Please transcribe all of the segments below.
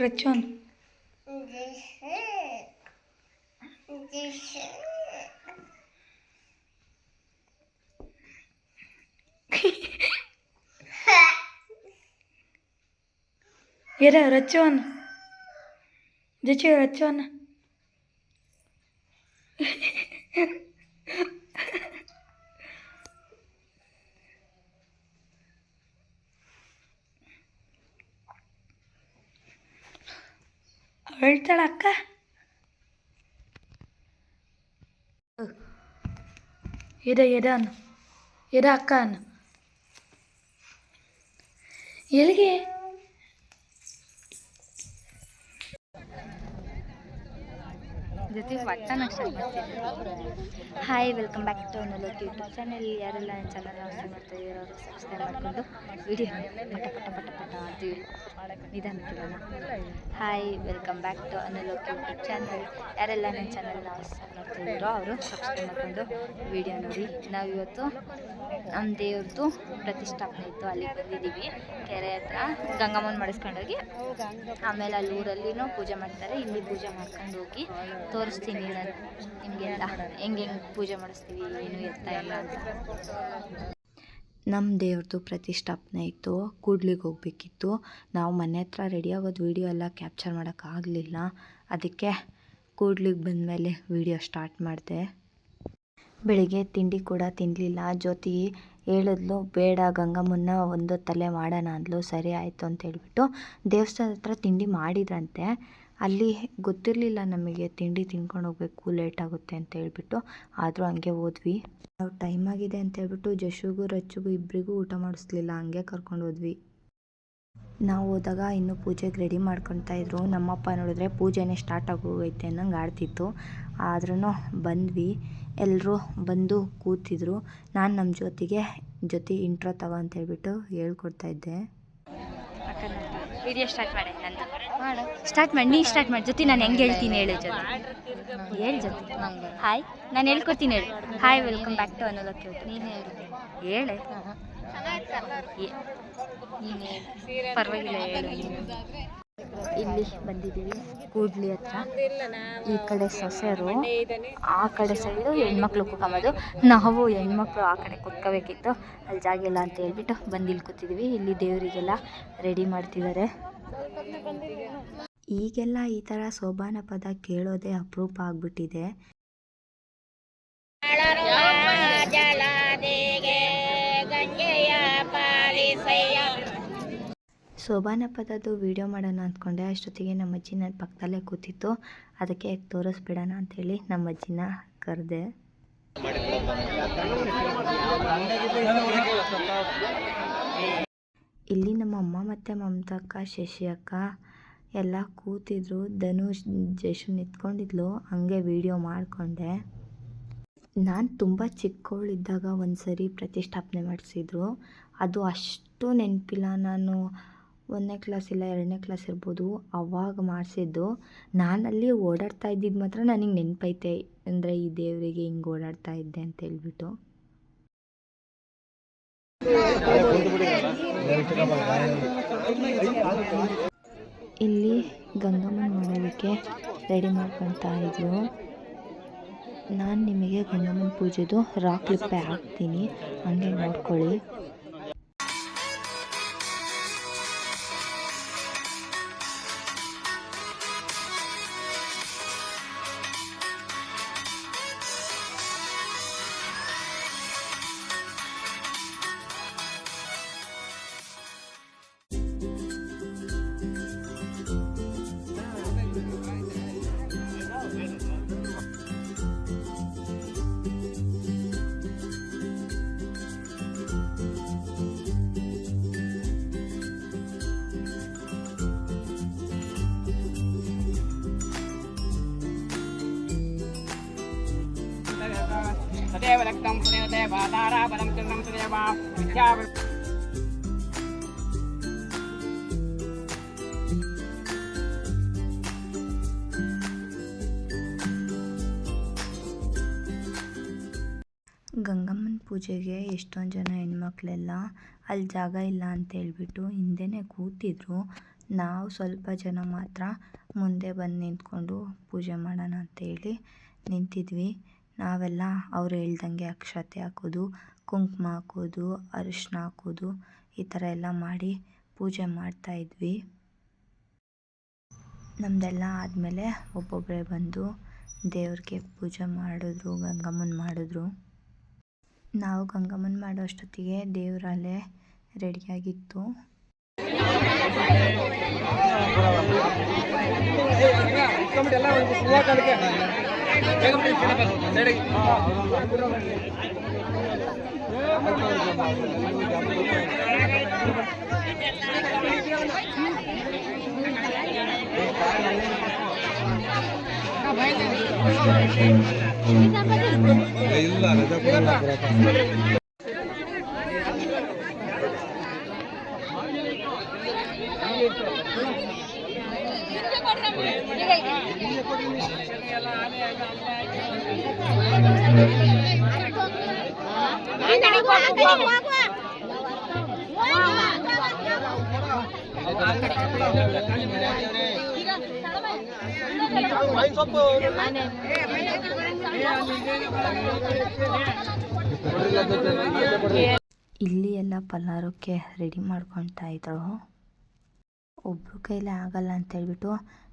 Ратен. Вера, Ратен. Где че, Ратен? ಅಕ್ಕ? ಎದ ಎದ ಅನ್ನು. ಎದ ಅಕ್ಕ ಅನ್ನು. ಎಲ್ಲಿಗೆ? ಜೊತೆ ಒಟ್ಟನ ಹಾಯ್ ವೆಲ್ಕಮ್ ಬ್ಯಾಕ್ ಟು ಅನ್ನೋದಕ್ಕೆ ಯೂಟ್ಯೂಬ್ ಚಾನೆಲ್ ಯಾರೆಲ್ಲ ನನ್ನ ಚಾನಲ್ ಮಾಡ್ತಾ ಇದ್ದೀರೋ ಅವರು ಸಬ್ಸ್ಕ್ರೈಬ್ ಮಾಡಿಕೊಂಡು ವಿಡಿಯೋ ಪಟ ಪಟ ಪಟ ಪಟ ಅಂತ ನಿಧಾನಕ್ಕಿರೋಣ ಹಾಯ್ ವೆಲ್ಕಮ್ ಬ್ಯಾಕ್ ಟು ಅನ್ನೋಲೋಕ್ ಯೂಟ್ಯೂಬ್ ಚಾನಲ್ ಯಾರೆಲ್ಲ ನನ್ನ ಚಾನಲ್ ಮಾಡ್ತಾ ಇದ್ದೀರೋ ಅವರು ಸಬ್ಸ್ಕ್ರೈಬ್ ಮಾಡಿಕೊಂಡು ವಿಡಿಯೋ ನೋಡಿ. ನಾವಿವತ್ತು ನಮ್ಮ ದೇವ್ರದ್ದು ಪ್ರತಿಷ್ಠಾಪನೆ ಇತ್ತು. ಅಲ್ಲಿಗೆ ಬಂದಿದ್ದೀವಿ. ಕೆರೆ ಹತ್ರ ಗಂಗಮ್ಮನ ಮಾಡಿಸ್ಕೊಂಡೋಗಿ. ಆಮೇಲೆ ಅಲ್ಲಿ ಊರಲ್ಲಿನೂ ಪೂಜೆ ಮಾಡ್ತಾರೆ. ಇಲ್ಲಿ ಪೂಜೆ ಮಾಡ್ಕೊಂಡು ಹೋಗಿ ತೋರಿಸ್ತೀನಿ ನಿಮಗೆಲ್ಲ. ಹೆಂಗೆ ಹೆಂಗೆ ಪೂಜೆ ಮಾಡಿಸ್ತೀವಿ, ಏನು ಎತ್ತ ಇಲ್ಲ ಅಂತ. ನಮ್ಮ ದೇವ್ರದ್ದು ಪ್ರತಿಷ್ಠಾಪನೆ ಇತ್ತು, ಕೂಡ್ಲಿಗೆ ಹೋಗ್ಬೇಕಿತ್ತು. ನಾವು ಮನೆ ಹತ್ರ ರೆಡಿ ಆಗೋದು ವೀಡಿಯೋ ಎಲ್ಲ ಕ್ಯಾಪ್ಚರ್ ಮಾಡೋಕ್ಕಾಗಲಿಲ್ಲ ಅದಕ್ಕೆ ಕೂಡ್ಲಿಗೆ ಬಂದಮೇಲೆ ವೀಡಿಯೋ ಸ್ಟಾರ್ಟ್ ಮಾಡಿದೆ. ಬೆಳಿಗ್ಗೆ ತಿಂಡಿ ಕೂಡ ತಿನ್ನಲಿಲ್ಲ ಜ್ಯೋತಿ ಹೇಳಿದ್ಲು, ಬೇಡ ಗಂಗಮ್ಮನ ಒಂದು ತಲೆ ಮಾಡೋಣ ಅಂದ್ಲು. ಸರಿ ಆಯಿತು ಅಂತ ಹೇಳ್ಬಿಟ್ಟು ದೇವಸ್ಥಾನದ ಹತ್ರ ತಿಂಡಿ ಮಾಡಿದ್ರಂತೆ. ಅಲ್ಲಿ ಗೊತ್ತಿರಲಿಲ್ಲ ನಮಗೆ ತಿಂಡಿ ತಿನ್ಕೊಂಡು ಹೋಗ್ಬೇಕು ಲೇಟ್ ಆಗುತ್ತೆ ಅಂತ ಹೇಳ್ಬಿಟ್ಟು. ಆದರೂ ಹಂಗೆ ಹೋದ್ವಿ. ನಾವು ಟೈಮ್ ಆಗಿದೆ ಅಂತ ಹೇಳ್ಬಿಟ್ಟು ಜಶುಗೂ ರಚ್ಚುಗೂ ಇಬ್ಬರಿಗೂ ಊಟ ಮಾಡಿಸ್ಲಿಲ್ಲ, ಹಂಗೆ ಕರ್ಕೊಂಡು ಹೋದ್ವಿ. ನಾವು ಹೋದಾಗ ಇನ್ನೂ ಪೂಜೆಗೆ ರೆಡಿ ಮಾಡ್ಕೊತಾ ಇದ್ರು. ನಮ್ಮಪ್ಪ ನೋಡಿದ್ರೆ ಪೂಜೆನೇ ಸ್ಟಾರ್ಟ್ ಆಗೋಗೈತೆ ಅನ್ನಂಗೆ ಆಡ್ತಿತ್ತು. ಆದ್ರೂ ಬಂದ್ವಿ. ಎಲ್ಲರೂ ಬಂದು ಕೂತಿದ್ರು. ನಾನು ನಮ್ಮ ಜೊತೆಗೆ, ಜೊತೆ ಇಂಟ್ರೋ ತಗೋ ಅಂತ ಹೇಳ್ಬಿಟ್ಟು ಹೇಳ್ಕೊಡ್ತಾ ಇದ್ದೆ. ವಿಡಿಯೋ ಸ್ಟಾರ್ಟ್ ಮಾಡಿ, ನಂದು. ಸ್ಟಾರ್ಟ್ ಮಾಡಿ. ನೀ ಸ್ಟಾರ್ಟ್ ಮಾಡಿ. ಜೊತೆ ನಾನು ಹೆಂಗೆ ಹೇಳ್ತೀನಿ ಹೇಳು ಜೊತೆ. ಹೇಳಿ ಜೊತೆ? ಹಾಯ್ ನಾನು ಹೇಳ್ಕೊಡ್ತೀನಿ ಹೇಳಿ. ಹಾಯ್ ವೆಲ್ಕಮ್ ಬ್ಯಾಕ್ ಟು ಅನ್ನೋದು ನೀನು ಹೇಳು. ಹೇಳೆ. ಪರವಾಗಿಲ್ಲ, ಹೇಳು. ಇಲ್ಲಿ ಬಂದಿದ್ದೀವಿ ಕೂಡ್ಲಿ ಹತ್ರ. ಈ ಕಡೆ ಸೊಸೆರು, ಆ ಕಡೆ ಸೈಡು ಹೆಣ್ಮಕ್ಳು ಕೂತ್ಕೊಂಬೋದು ನಾವು ಹೆಣ್ಮಕ್ಳು ಆ ಕಡೆ ಕುತ್ಕೋಬೇಕಿತ್ತು. ಅಲ್ಲಿ ಜಾಗ ಇಲ್ಲ ಅಂತ ಹೇಳ್ಬಿಟ್ಟು ಬಂದು ಇಲ್ಲಿ ಇಲ್ಲಿ ದೇವರಿಗೆಲ್ಲ ರೆಡಿ ಮಾಡ್ತಿದ್ದಾರೆ. ಈಗೆಲ್ಲ ಈ ಥರ ಸೋಬಾನ ಪದ ಕೇಳೋದೇ ಅಪರೂಪ ಆಗ್ಬಿಟ್ಟಿದೆ. ಸೋಬಾನ ಪದದ್ದು ವಿಡಿಯೋ ಮಾಡೋಣ ಅಂದ್ಕೊಂಡೆ, ಅಷ್ಟೊತ್ತಿಗೆ ನಮ್ಮ ಅಜ್ಜಿ ನನ್ನ ಪಕ್ಕದಲ್ಲೇ ಕೂತಿತ್ತು. ಅದಕ್ಕೆ ತೋರಿಸ್ಬಿಡೋಣ ಹೇಳಿ ನಮ್ಮ ಅಜ್ಜಿನ ಕರೆದೆ. ಇಲ್ಲಿ ನಮ್ಮ ಅಮ್ಮ ಮತ್ತು ಅಕ್ಕ ಶಶಿ ಅಕ್ಕ ಎಲ್ಲ ಕೂತಿದ್ರು. ಧನುಷ್, ಜಶು ನಿಂತ್ಕೊಂಡಿದ್ಲು. ಹಂಗೆ ವಿಡಿಯೋ ಮಾಡಿಕೊಂಡೆ. ನಾನು ತುಂಬ ಚಿಕ್ಕವಳಿದ್ದಾಗ ಒಂದು ಸರಿ ಪ್ರತಿಷ್ಠಾಪನೆ ಮಾಡಿಸಿದ್ರು. ಅದು ಅಷ್ಟು ನೆನಪಿಲ್ಲ. ನಾನು ಒಂದನೇ ಕ್ಲಾಸ್ ಇಲ್ಲ, ಎರಡನೇ ಕ್ಲಾಸ್ ಇರ್ಬೋದು, ಅವಾಗ ಮಾಡಿಸಿದ್ದು. ನಾನಲ್ಲಿ ಓಡಾಡ್ತಾ ಇದ್ದಿದ್ದು ಮಾತ್ರ ನನಗೆ ನೆನಪೈತೆ. ಅಂದರೆ ಈ ದೇವರಿಗೆ ಹಿಂಗೆ ಓಡಾಡ್ತಾ ಇದ್ದೆ ಅಂತ ಹೇಳ್ಬಿಟ್ಟು. ಇಲ್ಲಿ ಗಂಗಮ್ಮನ ಮಾಡೋದಕ್ಕೆ ರೆಡಿ ಮಾಡ್ಕೊತಾ ಇದ್ರು. ನಾನು ನಿಮಗೆ ಗಂಗಮ್ಮನ ಪೂಜೆದು ರಾಕ್ ಲಿಪ್ಪೆ ಹಾಕ್ತೀನಿ. ಹಂಗೆ ನೋಡ್ಕೊಳ್ಳಿ. ತಾರಾಬಲಂ ಚಂದ್ರಂ ಗಂಗಮ್ಮನ ಪೂಜೆಗೆ ಎಷ್ಟೊಂದು ಜನ ಹೆಣ್ಮಕ್ಳೆಲ್ಲ ಅಲ್ಲಿ ಜಾಗ ಇಲ್ಲ ಅಂತ ಹೇಳ್ಬಿಟ್ಟು ಹಿಂದೆನೇ ಕೂತಿದ್ರು. ನಾವು ಸ್ವಲ್ಪ ಜನ ಮಾತ್ರ ಮುಂದೆ ಬಂದು ನಿಂತ್ಕೊಂಡು ಪೂಜೆ ಮಾಡೋಣ ಅಂತೇಳಿ ನಿಂತಿದ್ವಿ. ನಾವೆಲ್ಲ ಅವ್ರು ಹೇಳ್ದಂಗೆ ಅಕ್ಷತೆ ಹಾಕೋದು, ಕುಂಕುಮ ಹಾಕೋದು ಅರಿಶಿನ ಹಾಕೋದು, ಈ ಥರ ಎಲ್ಲ ಮಾಡಿ ಪೂಜೆ ಮಾಡ್ತಾಯಿದ್ವಿ ನಮ್ಮದೆಲ್ಲ ಆದಮೇಲೆ ಒಬ್ಬೊಬ್ಬರೇ ಬಂದು ದೇವ್ರಿಗೆ ಪೂಜೆ ಮಾಡಿದ್ರು, ಗಂಗಮ್ಮನ ಮಾಡಿದ್ರು. ನಾವು ಗಂಗಮ್ಮನ ಮಾಡೋ ಅಷ್ಟೊತ್ತಿಗೆ ದೇವರಲ್ಲೇ ರೆಡಿಯಾಗಿತ್ತು ಇಲ್ಲಿ ಎಲ್ಲ ಪಲ್ಲಾರಕ್ಕೆ ರೆಡಿ ಮಾಡ್ಕೊಳ್ತಾ ಇದ್ರು. ಒಬ್ರು ಕೈಲಿ ಆಗಲ್ಲ ಅಂತೇಳ್ಬಿಟ್ಟು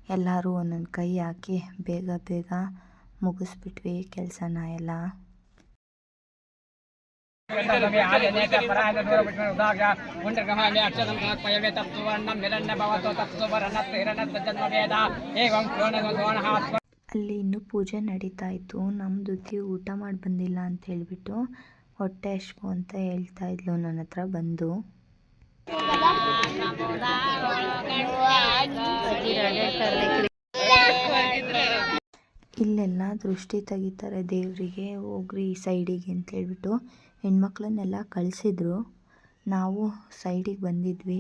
ಎಲ್ಲರೂ ಒಂದೊಂದು ಕೈ ಹಾಕಿ ಬೇಗ ಬೇಗ ಮುಗಿಸ್ಬಿಟ್ವಿ ಕೆಲಸನ ಎಲ್ಲ. ಅಲ್ಲಿ ಇನ್ನು ಪೂಜೆ ನಡೀತಾ ಇತ್ತು. ನಮ್ಮ ಊಟ ಮಾಡಿ ಬಂದಿಲ್ಲ ಅಂತ ಹೇಳ್ಬಿಟ್ಟು ಹೊಟ್ಟೆ ಹಶ್ವು ಅಂತ ಹೇಳ್ತಾ ಇದ್ಲು. ನನ್ನ ಹತ್ರ ಬಂದು. ಇಲ್ಲೆಲ್ಲ ದೃಷ್ಟಿ ತೆಗಿತಾರೆ ದೇವರಿಗೆ. ಹೋಗ್ರಿ ಈ ಸೈಡಿಗೆ ಅಂತ ಹೇಳ್ಬಿಟ್ಟು. ಹೆಣ್ಮಕ್ಳನ್ನೆಲ್ಲ ಕಳಿಸಿದ್ರು. ನಾವು ಸೈಡಿಗೆ ಬಂದಿದ್ವಿ.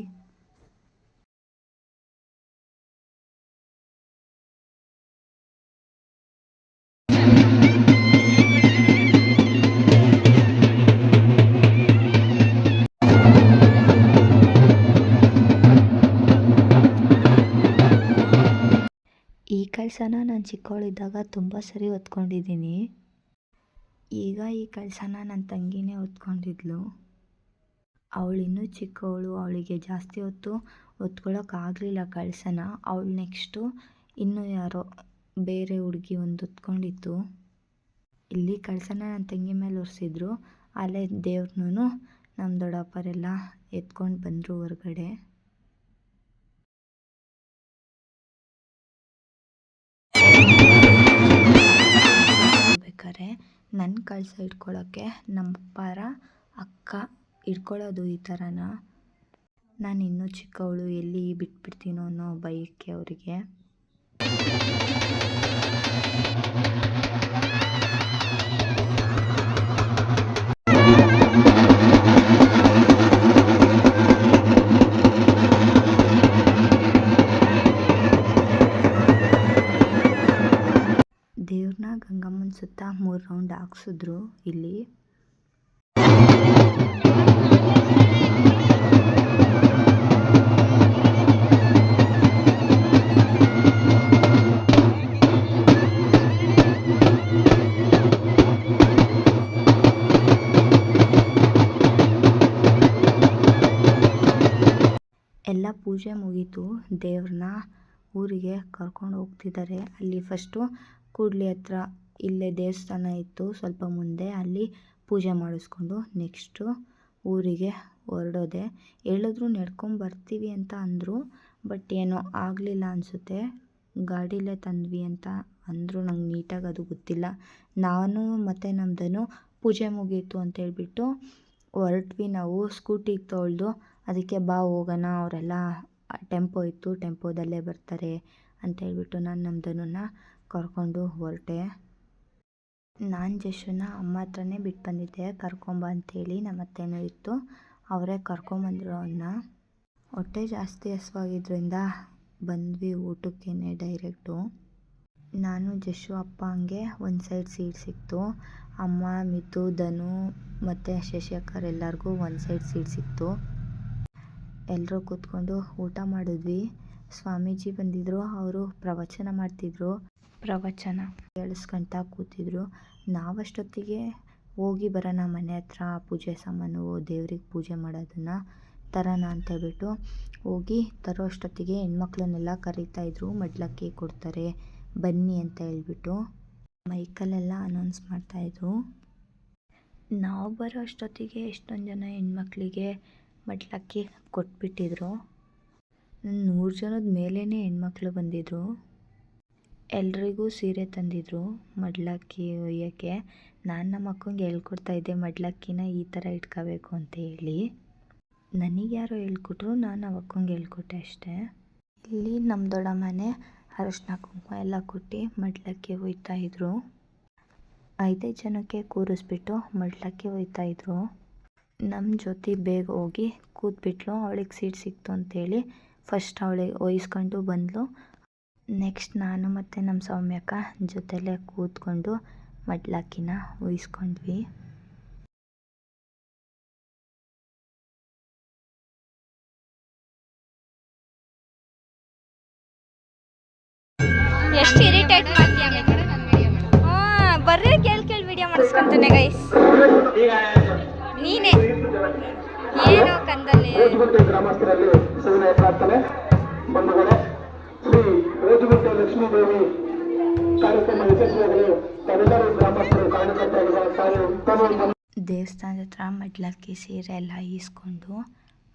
ಈ ಕೆಲಸನ ನಾನು ಚಿಕ್ಕವಳಿದ್ದಾಗ ತುಂಬ ಸರಿ ಹೊತ್ಕೊಂಡಿದ್ದೀನಿ. ಈಗ ಈ ಕೆಲಸನ ನನ್ನ ತಂಗಿನೇ ಹೊತ್ಕೊಂಡಿದ್ಲು. ಅವಳು ಇನ್ನೂ ಚಿಕ್ಕವಳು, ಅವಳಿಗೆ ಜಾಸ್ತಿ ಹೊತ್ತು ಹೊತ್ಕೊಳ್ಳೋಕ್ಕಾಗಲಿಲ್ಲ ಕೆಲಸನ ಅವಳು ನೆಕ್ಸ್ಟು ಇನ್ನೂ ಯಾರೋ ಬೇರೆ ಹುಡುಗಿ ಒಂದು ಹೊತ್ಕೊಂಡಿತ್ತು. ಇಲ್ಲಿ ಕೆಲಸನ ನನ್ನ ತಂಗಿ ಮೇಲೆ ಒರೆಸಿದ್ರು. ಅಲ್ಲೇ ದೇವ್ರನ್ನೂ ನಮ್ಮ ದೊಡ್ಡಪ್ಪರೆಲ್ಲ ಎತ್ಕೊಂಡು ಬಂದರು ಹೊರಗಡೆ. ಬೇಕಾದ್ರೆ ನನ್ನ ಕಳಸ ಇಟ್ಕೊಳ್ಳೋಕ್ಕೆ ನಮ್ಮ ಅಪ್ಪಾರ ಅಕ್ಕ ಇಟ್ಕೊಳ್ಳೋದು ಈ ಥರನ ನಾನು ಇನ್ನೂ ಚಿಕ್ಕವಳು, ಎಲ್ಲಿ ಬಿಟ್ಬಿಡ್ತೀನೋ ಅನ್ನೋ ಭಯಕ್ಕೆ ಅವರಿಗೆ. ಗಂಗಮ್ಮನ ಸುತ್ತ ಮೂರು ರೌಂಡ್ ಹಾಕ್ಸಿದ್ರು ಇಲ್ಲಿ. ಎಲ್ಲ ಪೂಜೆ ಮುಗೀತು. ದೇವ್ರನ್ನ ಊರಿಗೆ ಕರ್ಕೊಂಡು ಹೋಗ್ತಿದ್ದಾರೆ ಅಲ್ಲಿ ಫಸ್ಟು ಕೂಡ್ಲಿ ಹತ್ರ ಇಲ್ಲೇ ದೇವಸ್ಥಾನ ಇತ್ತು, ಸ್ವಲ್ಪ ಮುಂದೆ ಅಲ್ಲಿ ಪೂಜೆ ಮಾಡಿಸ್ಕೊಂಡು ನೆಕ್ಸ್ಟು ಊರಿಗೆ ಹೊರಡೋದೆ. ಹೇಳಿದ್ರು ನಡ್ಕೊಂಡು ಬರ್ತೀವಿ ಅಂತ ಅಂದರು, ಬಟ್ ಏನೋ ಆಗಲಿಲ್ಲ ಅನಿಸುತ್ತೆ. ಗಾಡಿಲೇ ತಂದ್ವಿ ಅಂತ ಅಂದರು, ನಂಗೆ ನೀಟಾಗಿ ಅದು ಗೊತ್ತಿಲ್ಲ. ನಾನು ಮತ್ತು ನಮ್ಮದನ್ನು ಪೂಜೆ ಮುಗೀತು ಅಂತ ಹೇಳಿಬಿಟ್ಟು ಹೊರಟ್ವಿ ನಾವು. ಸ್ಕೂಟಿಗೆ ತೊಳೆದು ಅದಕ್ಕೆ ಬಾ ಹೋಗೋಣ, ಅವರೆಲ್ಲ ಟೆಂಪೋ ಇತ್ತು, ಟೆಂಪೋದಲ್ಲೇ ಬರ್ತಾರೆ ಅಂತ ಅಂತೇಳ್ಬಿಟ್ಟು ನಾನು ನಮ್ಮದನ್ನು ಕರ್ಕೊಂಡು ಹೊರಟೆ. ನಾನು ಜಶುನ ಅಮ್ಮ ಹತ್ರನೇ ಬಿಟ್ಟು ಬಂದಿದ್ದೆ, ಕರ್ಕೊಂಬ ಅಂತೇಳಿ ನಮ್ಮ ಅತ್ತೆನೂ ಇತ್ತು. ಅವರೇ ಕರ್ಕೊಂಬಂದರು ಅವನ್ನ ಹೊಟ್ಟೆ ಜಾಸ್ತಿ ಹಸ್ವಾಗಿದ್ದರಿಂದ ಬಂದ್ವಿ ಊಟಕ್ಕೇ ಡೈರೆಕ್ಟು. ನಾನು, ಜಶು ಅಪ್ಪ ಹಂಗೆ ಒಂದು ಸೈಡ್ ಸೀಟ್ ಸಿಕ್ತು. ಅಮ್ಮ, ಮಿತು, ಧನು ಮತ್ತು ಶಶಿಕರ್ ಎಲ್ಲರಿಗೂ ಒಂದು ಸೈಡ್ ಸೀಟ್ ಸಿಕ್ತು. ಎಲ್ಲರೂ ಕೂತ್ಕೊಂಡು ಊಟ ಮಾಡಿದ್ವಿ. ಸ್ವಾಮೀಜಿ ಬಂದಿದ್ದರು ಅವರು ಪ್ರವಚನ ಮಾಡ್ತಿದ್ರು. ಪ್ರವಚನ ಕೇಳಿಸ್ಕೊಂತ ಕೂತಿದ್ರು. ನಾವಷ್ಟೊತ್ತಿಗೆ ಹೋಗಿ ಬರೋಣ, ಮನೆ ಹತ್ರ ಪೂಜೆ ಸಾಮಾನು, ದೇವ್ರಿಗೆ ಪೂಜೆ ಮಾಡೋದನ್ನು ತರೋಣ ಅಂತೇಳ್ಬಿಟ್ಟು ಹೋಗಿ ತರೋ ಅಷ್ಟೊತ್ತಿಗೆ ಹೆಣ್ಮಕ್ಳನ್ನೆಲ್ಲ ಕರೀತಾಯಿದ್ರು ಮಡ್ಲಕ್ಕಿ ಕೊಡ್ತಾರೆ, ಬನ್ನಿ ಅಂತ ಹೇಳ್ಬಿಟ್ಟು ಮೈಕಲ್ಲೆಲ್ಲ ಅನೌನ್ಸ್ ಮಾಡ್ತಾಯಿದ್ರು ನಾವು ಬರೋ ಅಷ್ಟೊತ್ತಿಗೆ ಎಷ್ಟೊಂದು ಜನ ಹೆಣ್ಮಕ್ಳಿಗೆ ಮಡ್ಲಕ್ಕಿ ಕೊಟ್ಬಿಟ್ಟಿದ್ರು. ನೂರು ಜನದ ಮೇಲೇ ಹೆಣ್ಮಕ್ಳು ಬಂದಿದ್ದರು ಎಲ್ರಿಗೂ ಸೀರೆ ತಂದಿದ್ರು ಮಡ್ಲಕ್ಕಿ ಒಯ್ಯೋಕ್ಕೆ. ನಾನು ನಮ್ಮ ಅಕ್ಕಂಗೆ ಹೇಳ್ಕೊಡ್ತಾಯಿದ್ದೆ ಮಡ್ಲಕ್ಕಿನ ಈ ಥರ ಇಟ್ಕೋಬೇಕು ಅಂತ ಹೇಳಿ. ನನಗೆ ಯಾರೋ ಹೇಳ್ಕೊಟ್ರು, ನಾನು ನಮ್ಮ ಅಕ್ಕಂಗೆ ಹೇಳ್ಕೊಟ್ಟೆ ಅಷ್ಟೇ. ಇಲ್ಲಿ ನಮ್ಮ ದೊಡ್ಡಮ್ಮನೆ ಅರಶಿನ ಕುಂಕುಮ ಎಲ್ಲ ಕೊಟ್ಟು ಮಡ್ಲಕ್ಕಿ ಇದ್ದರು ಐದೈದು ಜನಕ್ಕೆ ಕೂರಿಸ್ಬಿಟ್ಟು ಮಡ್ಲಕ್ಕಿ ಇದ್ದರು ನಮ್ಮ ಜೊತೆ ಬೇಗ ಹೋಗಿ ಕೂತ್ಬಿಟ್ಲು, ಅವಳಿಗೆ ಸೀಟ್ ಸಿಕ್ತು ಅಂತೇಳಿ ಫಸ್ಟ್ ಅವಳಿಗೆ ಒಯ್ಸ್ಕೊಂಡು ಬಂದಳು ನೆಕ್ಸ್ಟ್ ನಾನು ಮತ್ತು ನಮ್ಮ ಸೌಮ್ಯಕ್ಕ ಜೊತೆಲೇ ಕೂತ್ಕೊಂಡು ಮಡ್ಲಕ್ಕಿನ ಉಯಿಸ್ಕೊಂಡ್ವಿ. ಎಷ್ಟು ಇರಿಟೇಟ್ ಮಾಡ್ತೀಯ ಹಾಂ ಬರ್ರಿ ಕೇಳಿ ಕೇಳಿ ವಿಡಿಯೋ ಮಾಡಿಸ್ಕೊಂತಾನೆ ಗೈಸ್ ನೀನೇ? ಏನು ಕಂದಲ್ಲಿ ಗ್ರಾಮಸ್ಥರಲ್ಲಿ ಸವಿನಯ ಪ್ರಾರ್ಥನೆ ಬಂಧುಗಳೇ ಶ್ರೀ ರೋಜುಗುಂಟೆ ಲಕ್ಷ್ಮೀದೇವಿ ಕಾರ್ಯಕ್ರಮ ಯಶಸ್ವಿಯಾಗಲು. ತಾವೆಲ್ಲರೂ ಗ್ರಾಮಸ್ಥರು ಕಾರಣಕರ್ತಾಗಿರುವ ಕಾರ್ಯ ಉತ್ತಮ ದೇವಸ್ಥಾನದ ಹತ್ರ ಮಡ್ಲಕ್ಕಿ ಸೀರೆ ಎಲ್ಲ ಈಸ್ಕೊಂಡು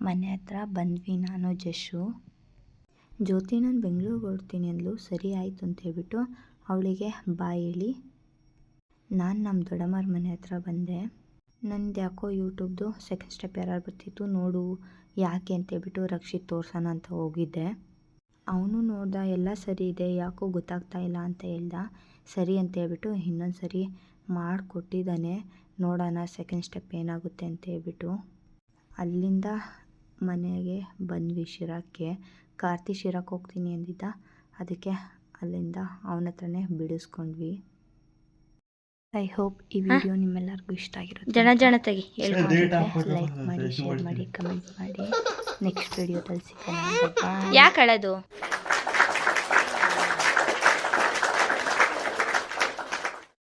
ಮನೆ ಹತ್ರ ಬಂದ್ವಿ ನಾನು, ಜಶು. ಜ್ಯೋತಿ, ನಾನು ಬೆಂಗಳೂರಿಗೆ ಹೊರಡ್ತೀನಿ ಅಂದ್ಲು. ಸರಿ ಆಯಿತು ಅಂತ ಹೇಳ್ಬಿಟ್ಟು ಅವಳಿಗೆ ಬಾಯ್ ಹೇಳಿ. ನಾನು ನಮ್ಮ ದೊಡ್ಡಮ್ಮರ ಮನೆ ಹತ್ರ ಬಂದೆ. ನಂದು ಯಾಕೋ ಯೂಟ್ಯೂಬ್ದು ಸೆಕೆಂಡ್ ಸ್ಟೆಪ್ ಯಾರು ಬರ್ತಿತ್ತು, ನೋಡು ಯಾಕೆ ಅಂತ ಹೇಳ್ಬಿಟ್ಟು ರಕ್ಷಿತ್ ತೋರ್ಸೋಣ ಅಂತ ಹೋಗಿದ್ದೆ. ಅವನು ನೋಡ್ದ ಎಲ್ಲ ಸರಿ ಇದೆ ಯಾಕೋ ಗೊತ್ತಾಗ್ತಾ ಇಲ್ಲ ಅಂತ ಹೇಳ್ದ. ಸರಿ ಅಂತ ಹೇಳ್ಬಿಟ್ಟು ಇನ್ನೊಂದು ಸರಿ ಮಾಡಿಕೊಟ್ಟಿದ್ದಾನೆ ನೋಡೋಣ ಸೆಕೆಂಡ್ ಸ್ಟೆಪ್ ಏನಾಗುತ್ತೆ ಅಂತ ಹೇಳ್ಬಿಟ್ಟು. ಅಲ್ಲಿಂದ ಮನೆಗೆ ಬಂದ್ವಿ ಶಿರಕ್ಕೆ. ಕಾರ್ತಿ ಶಿರಕ್ಕೆ ಹೋಗ್ತೀನಿ ಅಂದಿದ್ದ. ಅದಕ್ಕೆ ಅಲ್ಲಿಂದ ಅವನ ಹತ್ರನೇ ಬಿಡಿಸ್ಕೊಂಡ್ವಿ. ಐ ಹೋಪ್ ಈ ವಿಡಿಯೋ ನಿಮ್ಮೆಲ್ಲರಿಗೂ ಇಷ್ಟ ಆಗಿರುತ್ತೆ ಜನ ಜನ ತೆಗಿ ಲೈಕ್ ಮಾಡಿ ಶೇರ್ ಮಾಡಿ ಕಮೆಂಟ್ ಮಾಡಿ. ನೆಕ್ಸ್ಟ್ ವಿಡಿಯೋದಲ್ಲಿ ಸಿಗೋಣ. ಯಾಕೆ ಅಳೋದು